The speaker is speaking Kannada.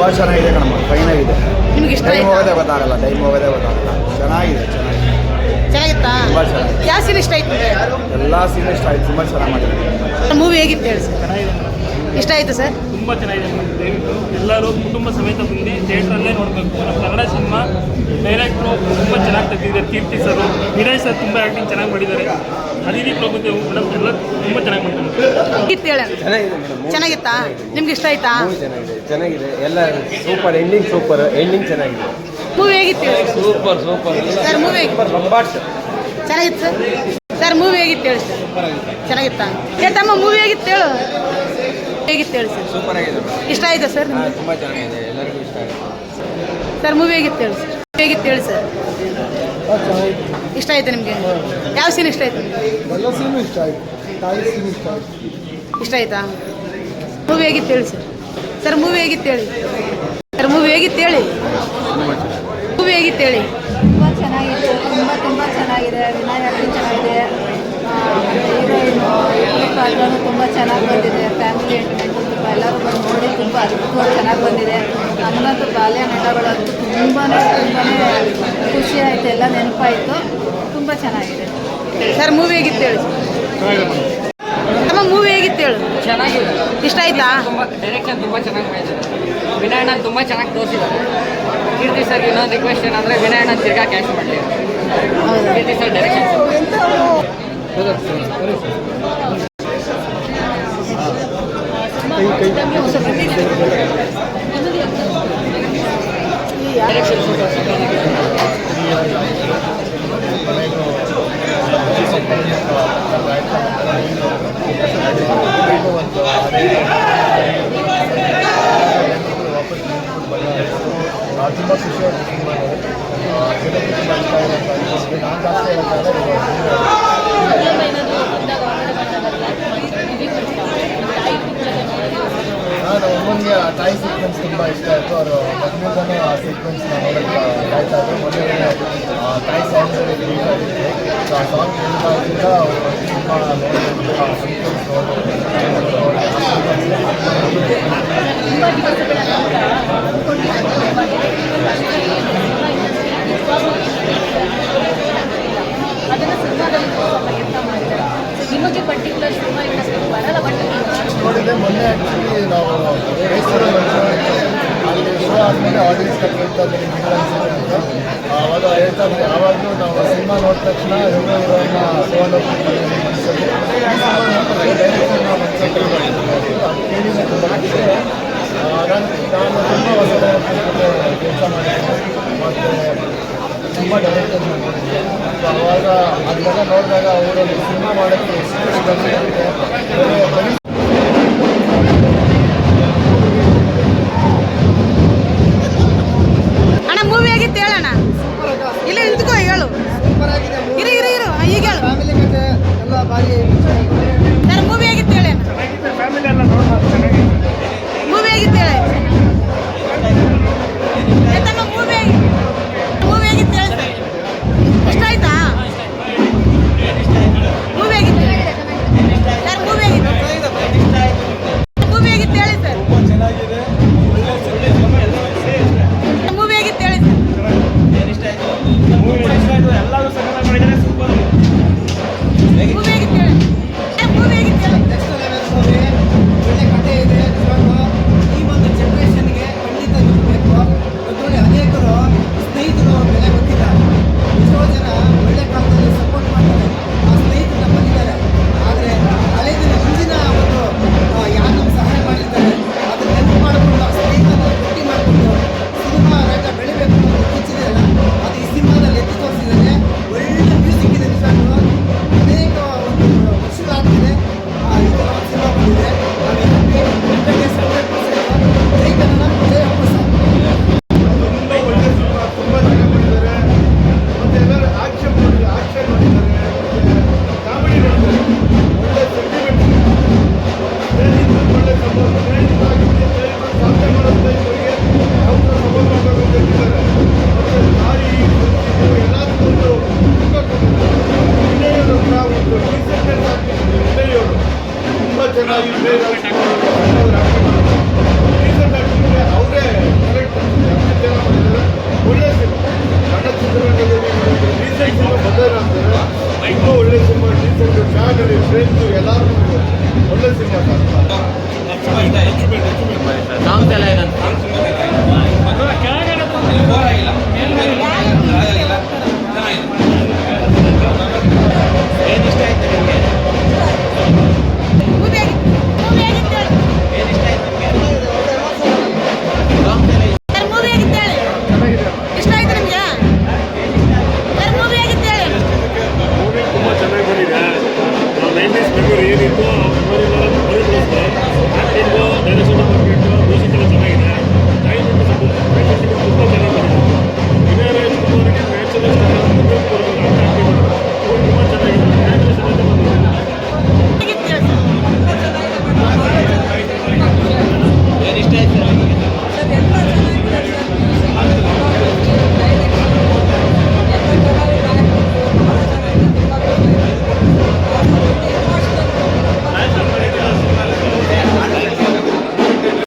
ತುಂಬ ಚೆನ್ನಾಗಿದೆ ಕಣಮ್ಮ ಫೈನಾಗಿದೆ ನಿಮ್ಗೆ ಇಷ್ಟ ಟೈಮ್ ಆಯ್ತಾ? ಹೋಗೋದೇ ಗೊತ್ತಾಗಲ್ಲ ಟೈಮ್ ಹೋಗೋದೇ ಗೊತ್ತಾಗಲ್ಲ. ಚೆನ್ನಾಗಿದೆ ಚೆನ್ನಾಗಿದೆ. ಚೆನ್ನಾಗಿತ್ತಾ? ತುಂಬಾ ಚೆನ್ನಾಗಿದೆ. ಯಾವ ಸೀನ್ ಇಷ್ಟ ಆಯ್ತು ಎಲ್ಲ ಸೀನ್ ಇಷ್ಟ ಆಯ್ತು ತುಂಬ ಚೆನ್ನಾಗಿ ಮಾಡಿದ್ದಾರೆ ಮೂವಿ ಹೇಗಿತ್ತು ಹೇಳಿ ಸರ್? ಚೆನ್ನಾಗಿದೆ ಇಷ್ಟ ಆಯ್ತು ಸರ್? ತುಂಬ ಚೆನ್ನಾಗಿದೆ ದಯವಿಟ್ಟು ಎಲ್ಲರೂ ಕುಟುಂಬ ಸಮೇತ ಬಂದು ಥಿಯೇಟ್ರಲ್ಲೇ ನೋಡಬೇಕು. ನಮ್ಮ ಕನ್ನಡ ಸಿನಿಮಾ ಡೈರೆಕ್ಟ್ರು ತುಂಬ ಚೆನ್ನಾಗಿ ತೆಗೆದಿದ್ದಾರೆ. ಕೀರ್ತಿ ಸರ್ ವಿನಯ್ ಸರ್ ತುಂಬ ಆ್ಯಕ್ಟಿಂಗ್ ಚೆನ್ನಾಗಿ ಮಾಡಿದ್ದಾರೆ. ಮೇಡಮ್ ಎಲ್ಲ ತುಂಬ ಚೆನ್ನಾಗಿ ಹೇಳಿ ಮೇಡಮ್ ಚೆನ್ನಾಗಿತ್ತಾ? ನಿಮ್ಗೆ ಇಷ್ಟ ಆಯ್ತಾ? ಚೆನ್ನಾಗಿದೆ ಚೆನ್ನಾಗಿದೆ. ಎಲ್ಲ ಸೂಪರ್ ಎಂಡಿಂಗ್ ಸೂಪರ್ ಎಂಡಿಂಗ್ ಚೆನ್ನಾಗಿದೆ. ಮೂವಿ ಹೇಗಿತ್ತು? ಹೇಳಿ ಸೂಪರ್ ಸೂಪರ್ ಸರ್ ಮೂವಿ ಲಂಬಾಟ್ ಚೆನ್ನಾಗಿತ್ತು ಸರ್ ಸರ್ ಮೂವಿ ಹೇಗಿತ್ತು ಹೇಳಿ ಸರ್ ಚೆನ್ನಾಗಿತ್ತಾ? ಏ ತಮ್ಮ ಮೂವಿ ಹೇಗಿತ್ತು ಹೇಳು? ಹೇಗಿತ್ತು ಹೇಳಿ ಸರ್ ಸೂಪರ್ ಆಗಿದೆ ಇಷ್ಟ ಆಯ್ತಾ ಸರ್ ನಿಮ್ಗೆ? ತುಂಬ ಚೆನ್ನಾಗಿದೆ. ಎಲ್ಲರಿಗೂ ಇಷ್ಟ ಆಯ್ತು. ಸರ್ ಮೂವಿ ಹೇಗಿತ್ತು ಹೇಳಿ ಸರ್ ಹೇಗಿತ್ತು ಹೇಳಿ ಸರ್? ಇಷ್ಟ ಆಯ್ತು ನಿಮಗೆ? ಯಾವ ಸೀನ್ ಇಷ್ಟ ಆಯ್ತು? ಎಲ್ಲ ಸೀನು ಇಷ್ಟ ಆಯ್ತು. ತಾಯಿ ಸೀನ್ ಇಷ್ಟ ಆಯ್ತು. ಇಷ್ಟ ಆಯ್ತಾ? ಮೂವಿ ಹೇಗಿತ್ತು ಹೇಳಿ ಸರ್? ಸರ್ ಮೂವಿ ಹೇಗಿತ್ತು ಹೇಳಿ? ಸರ್ ಮೂವಿ ಹೇಗಿತ್ತು ಹೇಳಿ? ಮೂವಿ ಹೇಗಿತ್ತು ಹೇಳಿ? ತುಂಬ ಚೆನ್ನಾಗಿತ್ತು. ತುಂಬ ತುಂಬ ಚೆನ್ನಾಗಿದೆ. ವಿನಾಯಕ ಚೆನ್ನಾಗಿದೆ. ಹೀರೋಯಿನ್ ತುಂಬ ಚೆನ್ನಾಗಿ ಬಂದಿದೆ. ಫ್ಯಾಮಿಲಿ ಎಂಟರ್ಟೈನ್ಮೆಂಟ್ ತುಂಬ ಎಲ್ಲರೂ ಬಂದು ನೋಡಿ ತುಂಬ ಅದ್ಭುತವಾಗಿ ಚೆನ್ನಾಗಿ ಬಂದಿದೆ. ನಮಗಂತೂ ಬಾಲ್ಯ ನೆನಗಳಂತೂ ತುಂಬಾ ತುಂಬಾ ಖುಷಿ ಆಯಿತು ಎಲ್ಲ ನೆನಪಾಯಿತು. ತುಂಬ ಚೆನ್ನಾಗಿದೆ. ಸರ್ ಮೂವಿ ಹೇಗಿತ್ತು ಹೇಳಿ? ಅಮ್ಮ ಮೂವಿ ಹೇಗಿತ್ತು ಹೇಳು? ಚೆನ್ನಾಗಿದೆ. ಇಷ್ಟ ಆಯ್ತಾ? ತುಂಬ ಡೈರೆಕ್ಷನ್ ತುಂಬ ಚೆನ್ನಾಗಿ ಮಾಡಿದ್ದಾರೆ. ವಿನಯಣ್ಣ ತುಂಬ ಚೆನ್ನಾಗಿ ತೋರಿಸಿದ್ದಾರೆ. ಕೀರ್ತಿ ಸರ್ ಇನ್ನೊಂದು ರಿಕ್ವೆಸ್ಟ್ ಏನಂದರೆ ವಿನಯಣ್ಣ ತಿರ್ಗಾ ಕ್ಯಾಶ್ ಮಾಡಲಿ. ಕೀರ್ತಿ ಸರ್ ಡೈರೆಕ್ಷನ್ ಡೈರೆಕ್ಷನ್ ಜನಕ್ಕೆ ತುಂಬ ಅನ್ಸುತ್ತೆ ನಾನು ಜಾಸ್ತಿ ನಾನು ಅಮ್ಮನಿಗೆ ಆ ತಾಯಿ ಸೀಕ್ವೆನ್ಸ್ ತುಂಬ ಇಷ್ಟ ಆಯಿತು. ಅವರು ಮೊದಲಿಂದನೇ ಆ ಸೀಕ್ವೆನ್ಸ್ ನೋಡೋಕ್ಕೆ ಕಾಯ್ತಾ ಮೊದಲನೇ ತಾಯಿ ರಿಲೀಸ್ ಆಗಿತ್ತು ಸೊ ಆ ಸಾಂಗ್ ಆಗಿದ್ದ ಅವರು ಸಿನಿಮಾ ನೋಡೋದು ಆ ನೋಡಿದೆ ಮೊನ್ನೆ ಆ್ಯಕ್ಚುಲಿ ನಾವು ಮೈಸೂರಲ್ಲಿ ಒಂದು show ಇತ್ತು. ಅಲ್ಲಿ ಶೋ ಆದಮೇಲೆ ಆಡಿಯನ್ಸ್ ಆವಾಗ ಹೇಳ್ತಾ ಇದ್ದೆ ಯಾವಾಗಲೂ ನಾವು ಸಿನಿಮಾ ನೋಡಿದ ತಕ್ಷಣ ಹೀರೋ ಡೈರೆಕ್ಷನ್ ಆ, ನಾನು ತುಂಬ ಹೊಸ ಕೆಲಸ ಮಾಡಿದ್ದೀನಿ ಮತ್ತು ತುಂಬ ಡೈರೆಕ್ಟರ್ ಮಾಡ್ಕೊಂಡಿದ್ದೆ ಸೊ ಅವಾಗ ಅದನ್ನೆಲ್ಲ ನೋಡಿದಾಗ ಅವರು ಸಿನಿಮಾ ಮಾಡೋಕ್ಕೆ ಎಷ್ಟು ಬಂದಿದೆ ಸಾಂಗ್ಸ್ ಎಲ್ಲ ಏನಿಷ್ಟ ಆಯ್ತು ನಿಮಗೆ